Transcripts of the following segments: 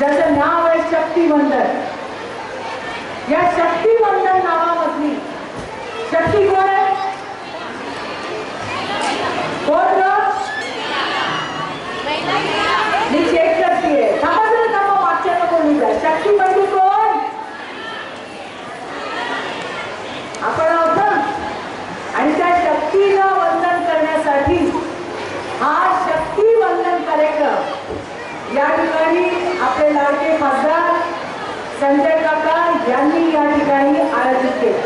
ज्याचं नाव आहे शक्तिवंदन. या शक्तिवंदन नावामधली शक्ती कोण आहे? कोण आपले लाडके खासदार संजय काका यांनी या ठिकाणी आयोजित केले.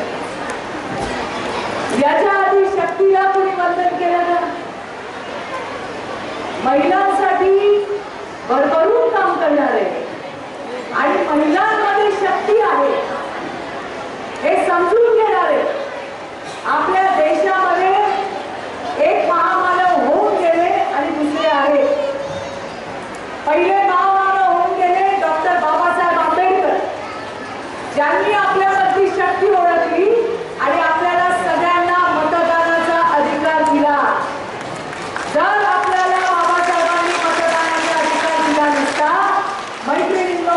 याच्या आधी शक्तीला कोणी वंदन केलं ना महिलांसाठी भरभरून काम करणार आहे आणि महिलांमध्ये शक्ती आहे हे समजून घेणार आहे आपल्या देशामध्ये एक महामानव होऊन गेले आणि दुसरे आहे पहिले మైత్రి నిన్న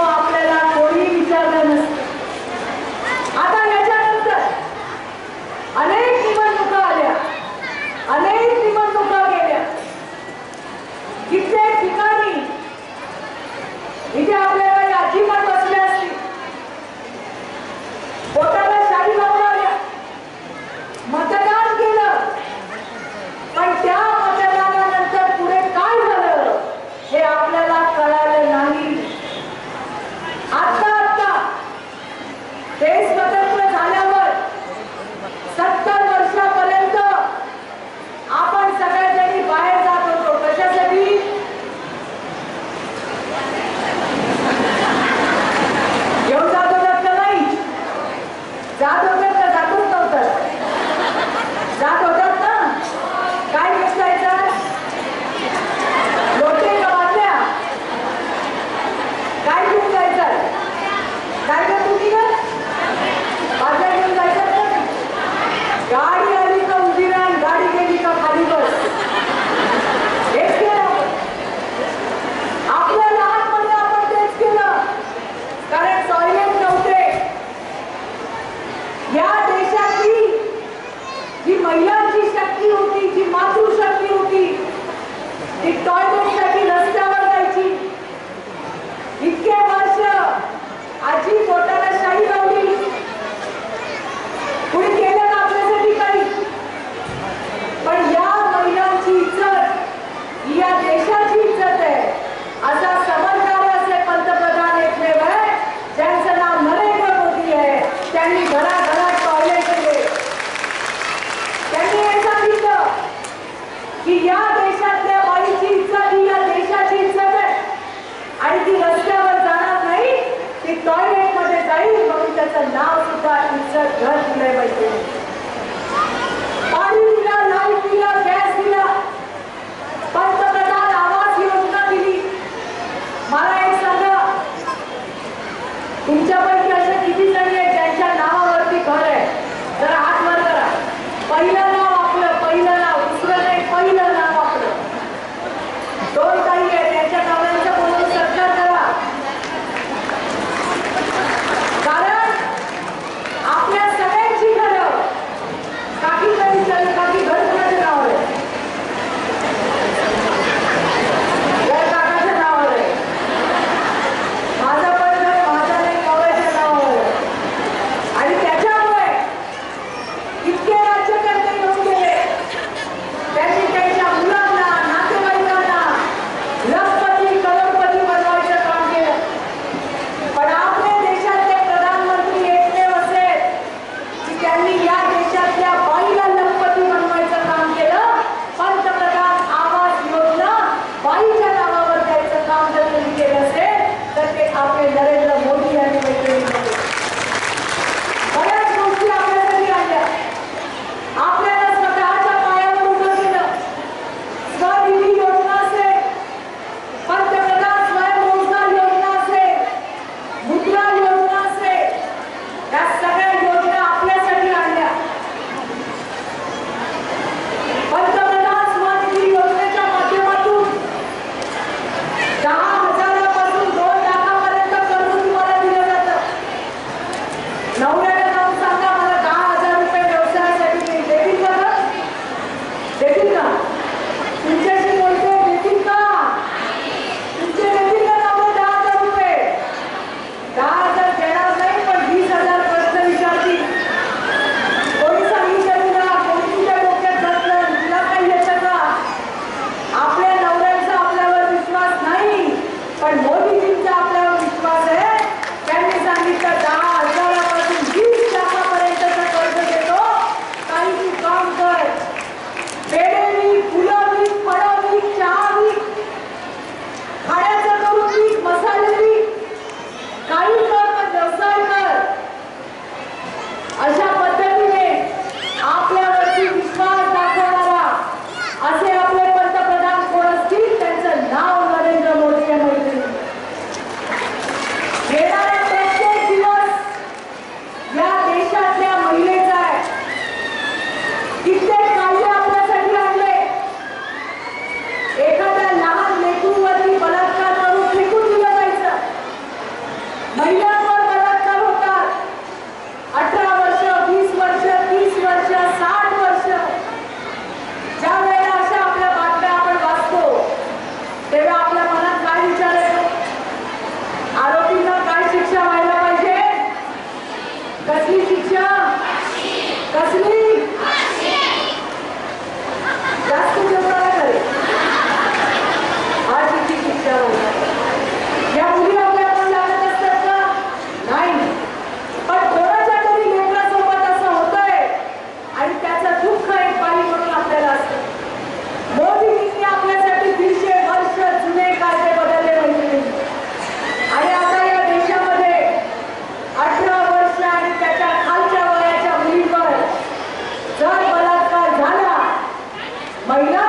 महिला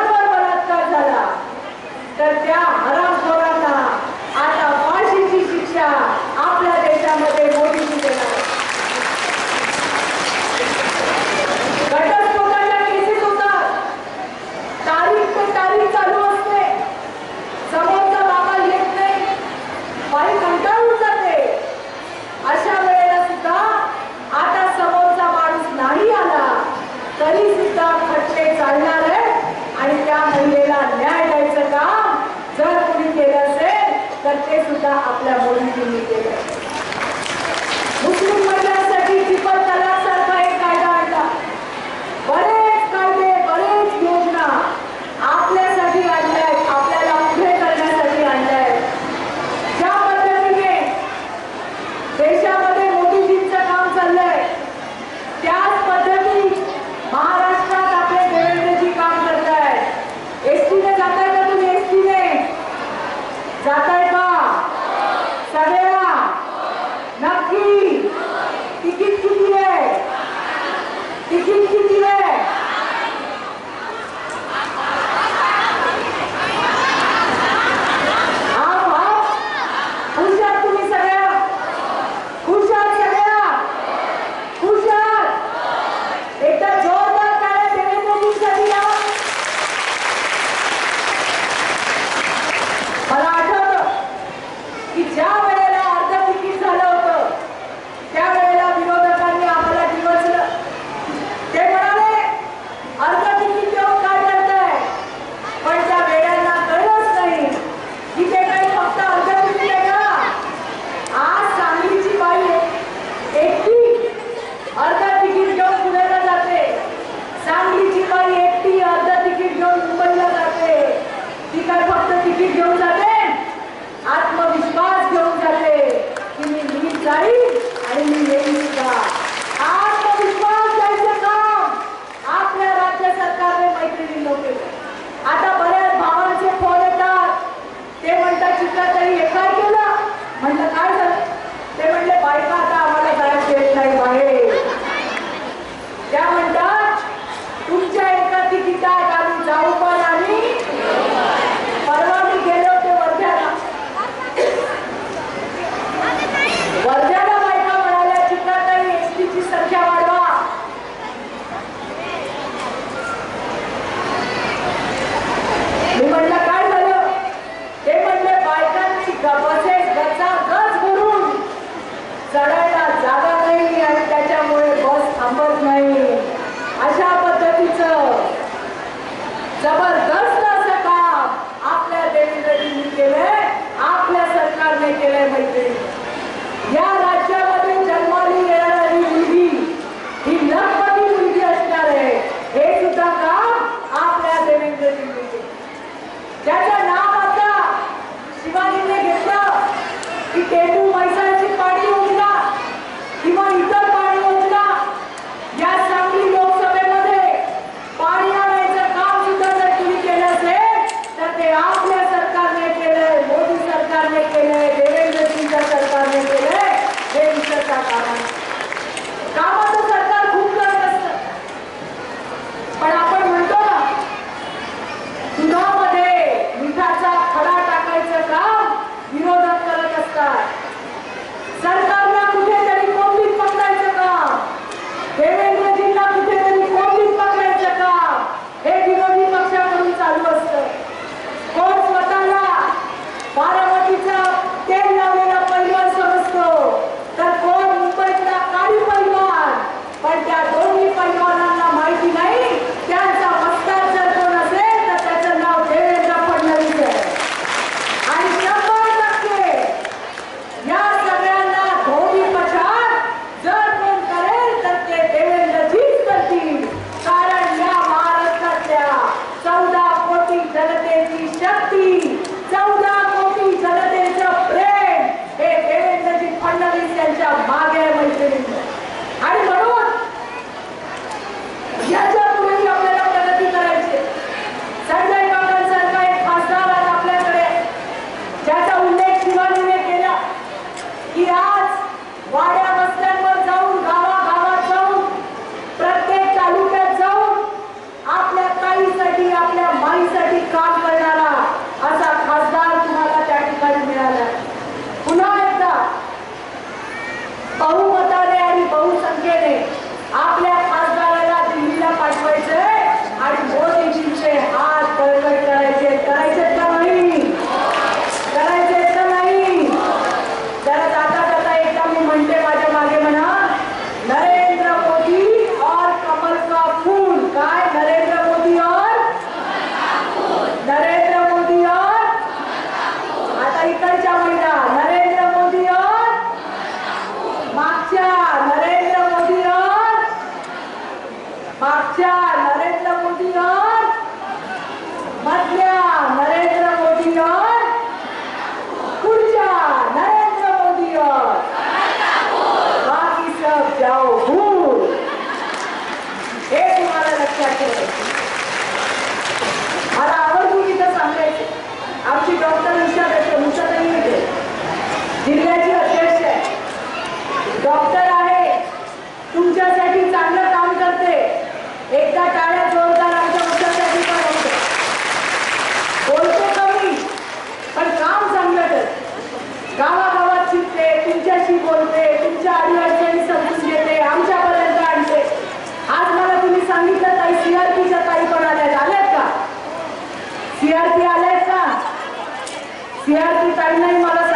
त्यांनी केलं मुस्लिम महिलांसाठी ट्रिपल तलाक सारखा एक कायदा आणला. बरेच कायदे बरेच योजना आपल्यासाठी आणल्या आपल्याला उभे करण्यासाठी आणल्या ज्या पद्धतीने देशामध्ये काम चाललंय त्याच पद्धती महाराष्ट्रात आपले देवेंद्रजी काम करतायत. एसटीने जाताय का तुम्ही? एसटीने जाताय Thank you Да. Gracias. ¡Gracias!